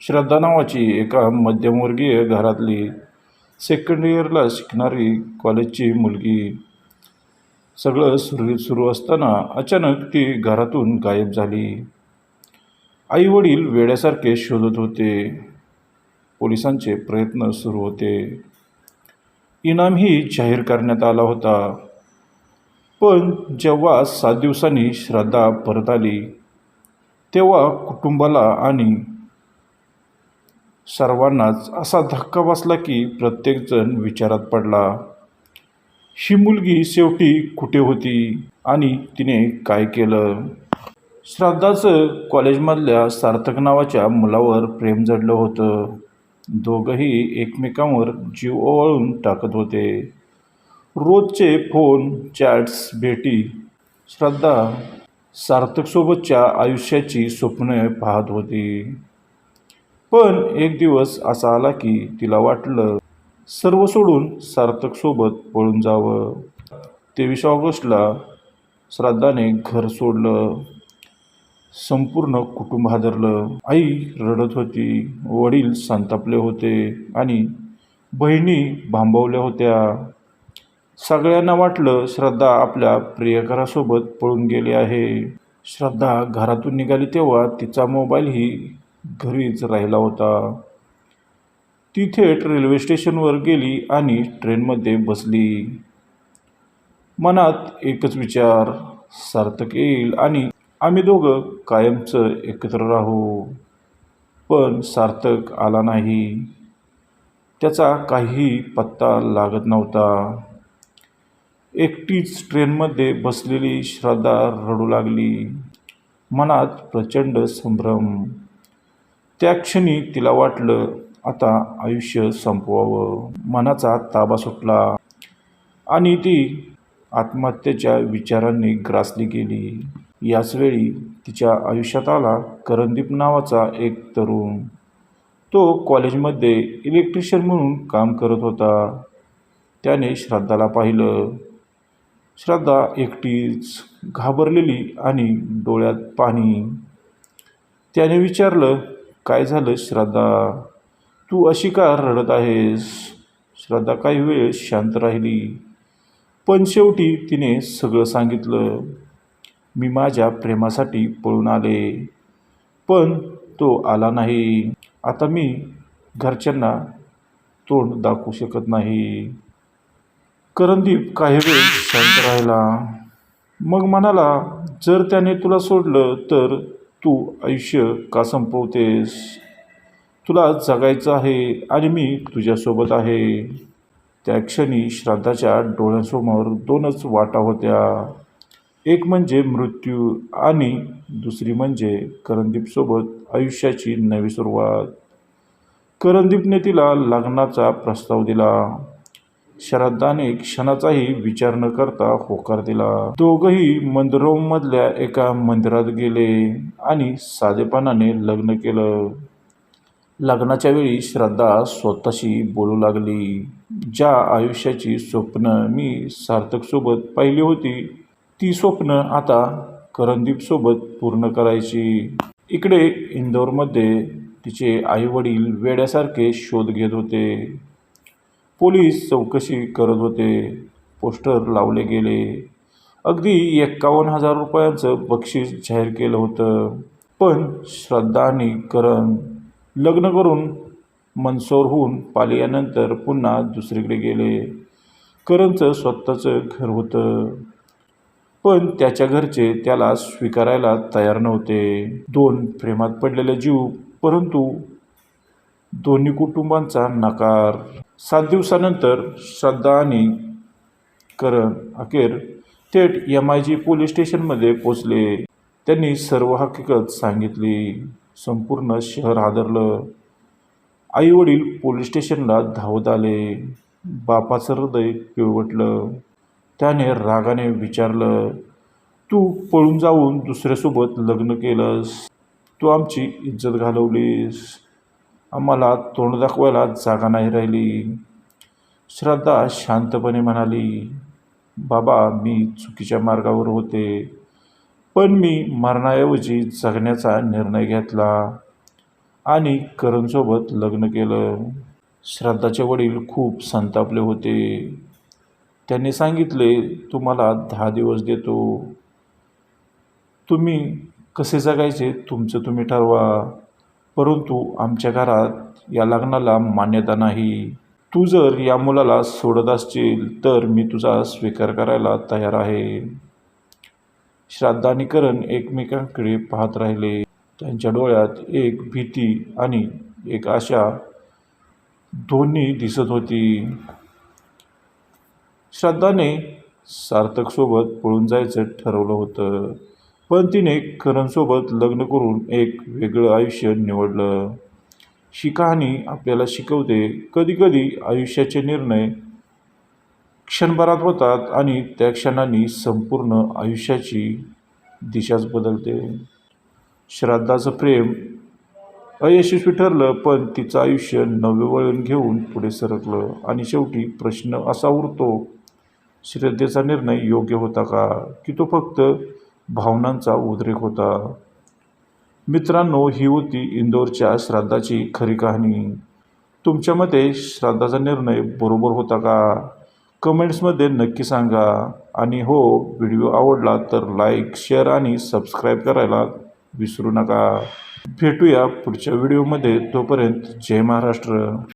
श्रद्धा नावाची एका मध्यमवर्गीय घरातली सेकंड इयरला शिकणारी कॉलेजची मुलगी. सगळं सुरू सुरू असताना अचानक ती घरातून गायब झाली. आई वडील वेड्यासारखे शोधत होते. पोलिसांचे प्रयत्न सुरू होते. इनामही जाहीर करण्यात आला होता. पण जेव्हा सात दिवसांनी श्रद्धा परत आली तेव्हा कुटुंबाला आणि सर्वांनाच असा धक्का बसला की प्रत्येकजण विचारात पडला ही मुलगी शेवटी कुठे होती आणि तिने काय केलं? श्रद्धाचं कॉलेजमधल्या सार्थक नावाच्या मुलावर प्रेम जडलं होतं. दोघंही एकमेकांवर जीव ओवाळून टाकत होते. रोजचे फोन चॅट्स भेटी. श्रद्धा सार्थकसोबतच्या आयुष्याची स्वप्न पाहत होती. पण एक दिवस असा आला की तिला वाटलं सर्व सोडून सार्थकसोबत पळून जावं. तेवीस ऑगस्टला श्रद्धाने घर सोडलं. संपूर्ण कुटुंब हादरलं. आई रडत होती वडील संतापले होते आणि बहिणी भांबवल्या होत्या. सगळ्यांना वाटलं श्रद्धा आपल्या प्रियकरासोबत पळून गेली आहे. श्रद्धा घरातून निघाली तेव्हा तिचा मोबाईलही घरीच राहिला होता. ती थेट रेल्वे स्टेशनवर गेली आणि ट्रेनमध्ये बसली. मनात एकच विचार सार्थक येईल आणि आम्ही दोघं कायमचं एकत्र राहू. पण सार्थक आला नाही. त्याचा काहीही पत्ता लागत नव्हता. एकटीच ट्रेनमध्ये बसलेली श्रद्धा रडू लागली. मनात प्रचंड संभ्रम. त्या क्षणी तिला वाटलं आता आयुष्य संपवावं. मनाचा ताबा सुटला आणि ती आत्महत्येच्या विचारांनी ग्रासली गेली. याचवेळी तिच्या आयुष्यात आला करणदीप नावाचा एक तरुण. तो कॉलेजमध्ये इलेक्ट्रिशियन म्हणून काम करत होता. त्याने श्रद्धाला पाहिलं. श्रद्धा एकटीच घाबरलेली आणि डोळ्यात पाणी. त्याने विचारलं काय झालं श्रद्धा? तू अशी का रडत आहेस? श्रद्धा काही वेळ शांत राहिली. पण शेवटी तिने सगळं सांगितलं. मी माझ्या प्रेमासाठी पळून आले. पण तो आला नाही. आता मी घरच्यांना तोंड दाखवू शकत नाही. करणदीप काही वेळ शांत राहिला. मग म्हणाला जर त्याने तुला सोडलं तर तू आयुष्य का संपवतेस? तुला जगायचं आहे आणि मी तुझ्यासोबत आहे. त्या क्षणी श्राद्धाच्या डोळ्यांसमोर दोनच वाटा होत्या. एक म्हणजे मृत्यू आणि दुसरी म्हणजे करणदीपसोबत आयुष्याची नवी सुरुवात. करणदीपने तिला लग्नाचा प्रस्ताव दिला. श्रद्धाने क्षणाचाही विचार न करता होकार दिला. दोघंही मंदिरोमधल्या एका मंदिरात गेले आणि साधेपणाने लग्न केलं. लग्नाच्या वेळी श्रद्धा स्वतःशी बोलू लागली. ज्या आयुष्याची स्वप्न मी सार्थकसोबत पाहिली होती ती स्वप्न आता करणदीपसोबत पूर्ण करायची. इकडे इंदोरमध्ये तिचे आईवडील वेड्यासारखे शोध घेत होते. पोलीस चौकशी करत होते. पोस्टर लावले गेले. अगदी एक्कावन्न हजार रुपयांचं बक्षीस जाहीर केलं होतं. पण श्रद्धा आणि करण लग्न करून मनसोर होऊन पालियानंतर पुन्हा दुसरीकडे गेले. करणचं स्वतःचं घर होतं. पण त्याच्या घरचे त्याला स्वीकारायला तयार नव्हते. दोन प्रेमात पडलेले जीव परंतु दोन्ही कुटुंबांचा नकार. सात दिवसानंतर श्रद्धा आणि करण अखेर थेट एम आय जी पोलीस स्टेशनमध्ये पोचले त्यांनी सर्व हकीकत सांगितली. संपूर्ण शहर हादरलं. आईवडील पोलीस स्टेशनला धावत आले. बापाचं हृदय पिळवटलं. त्याने रागाने विचारलं तू पळून जाऊन दुसऱ्यासोबत लग्न केलंस. तू आमची इज्जत घालवलीस. आम्हाला तोंड दाखवायला जागा नाही राहिली. श्रद्धा शांतपणे म्हणाली बाबा मी चुकीच्या मार्गावर होते पण मी मरणाऐवजी जगण्याचा निर्णय घेतला आणि करणसोबत लग्न केलं. श्रद्धाचे वडील खूप संतापले होते. त्यांनी सांगितले तुम्हाला दहा दिवस देतो. तुम्ही कसे जगायचे तुमचं तुम्ही ठरवा. परंतु आमच्या घरात या लग्नाला मान्यता नाही. तू जर या मुलाला सोडत असशील तर मी तुझा स्वीकार करायला तयार आहे. श्राद्ध आणि करण एकमेकांकडे पाहत राहिले. त्यांच्या डोळ्यात एक भीती आणि एक आशा दोन्ही दिसत होती. श्रद्धाने सार्थकसोबत पळून जायचं ठरवलं होतं. पण तिने करणसोबत लग्न करून एक वेगळं आयुष्य निवडलं. ही कहाणी आपल्याला शिकवते कधीकधी आयुष्याचे निर्णय क्षणभरात होतात आणि त्या क्षणांनी संपूर्ण आयुष्याची दिशाच बदलते. श्राद्धाचं प्रेम अयशस्वी ठरलं पण तिचं आयुष्य नवे वळण घेऊन पुढे सरकलं. आणि शेवटी प्रश्न असा उरतो श्रद्धेचा निर्णय योग्य होता का? की तो फक्त भावनांचा उद्रेक होता. मित्रांनो ही होती इंदोरच्या श्राद्धाची खरी कहाणी. तुमच्या मते श्राद्धाचा निर्णय बरोबर होता का? कमेंट्समध्ये नक्की सांगा. आणि हो व्हिडिओ आवडला तर लाईक शेअर आणि सबस्क्राईब करायला विसरू नका. भेटूया पुढच्या व्हिडिओमध्ये. तोपर्यंत जय महाराष्ट्र.